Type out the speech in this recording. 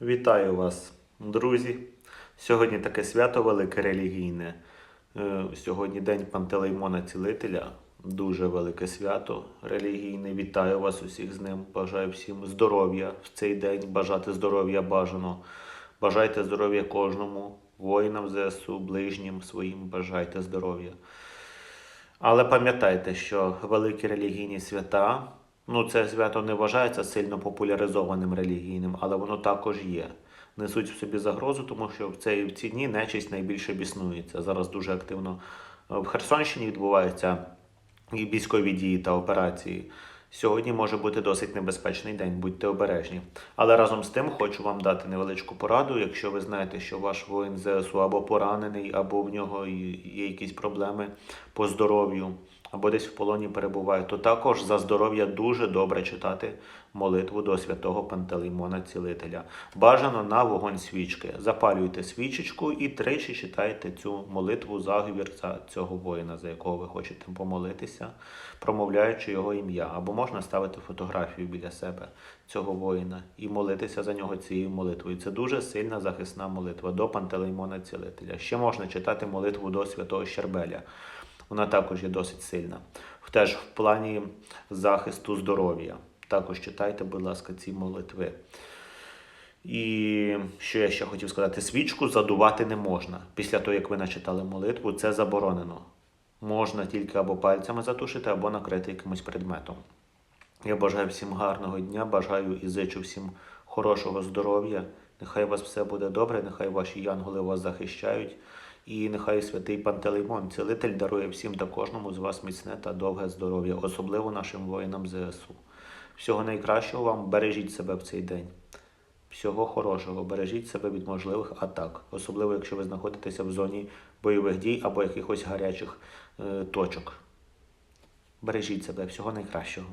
Вітаю вас, друзі. Сьогодні таке свято велике релігійне. Е, Сьогодні День Пантелеймона Цілителя. Дуже велике свято релігійне. Вітаю вас усіх з ним. Бажаю всім здоров'я в цей день. Бажати здоров'я бажано. Бажайте здоров'я кожному, воїнам ЗСУ, ближнім своїм. Бажайте здоров'я. Але пам'ятайте, що великі релігійні свята, ну це свято не вважається сильно популяризованим релігійним, але воно також є. Несуть в собі загрозу, тому що в, цей, в ці дні нечисть найбільше біснується. Зараз дуже активно е, в Херсонщині відбуваються і військові дії та операції. Сьогодні може бути досить небезпечний день, будьте обережні. Але разом з тим хочу вам дати невеличку пораду. Якщо ви знаєте, що ваш воїн ЗСУ або поранений, або в нього є якісь проблеми по здоров'ю, або десь в полоні перебуває, то також за здоров'я дуже добре читати молитву до святого Пантелеймона Цілителя. Бажано на вогонь свічки. Запалюйте свічечку і тричі читайте цю молитву заговір за цього воїна, за якого ви хочете помолитися, промовляючи його ім'я. Або можна ставити фотографію біля себе цього воїна і молитися за нього цією молитвою. Це дуже сильна захисна молитва до Пантелеймона Цілителя. Ще можна читати молитву до святого Щербеля. Вона також є досить сильна. Теж в плані захисту здоров'я. Також читайте, будь ласка, ці молитви. І що я ще хотів сказати, свічку задувати не можна. Після того, як ви начитали молитву, це заборонено. Можна тільки або пальцями затушити, або накрити якимось предметом. Я бажаю всім гарного дня, бажаю і зичу всім хорошого здоров'я. Нехай у вас все буде добре, нехай ваші янголи вас захищають. І нехай святий Пантелеймон, цілитель дарує всім та кожному з вас міцне та довге здоров'я, особливо нашим воїнам ЗСУ. Всього найкращого вам, бережіть себе в цей день. Всього хорошого, бережіть себе від можливих атак, особливо якщо ви знаходитеся в зоні бойових дій або якихось гарячих е, точок. Бережіть себе, всього найкращого.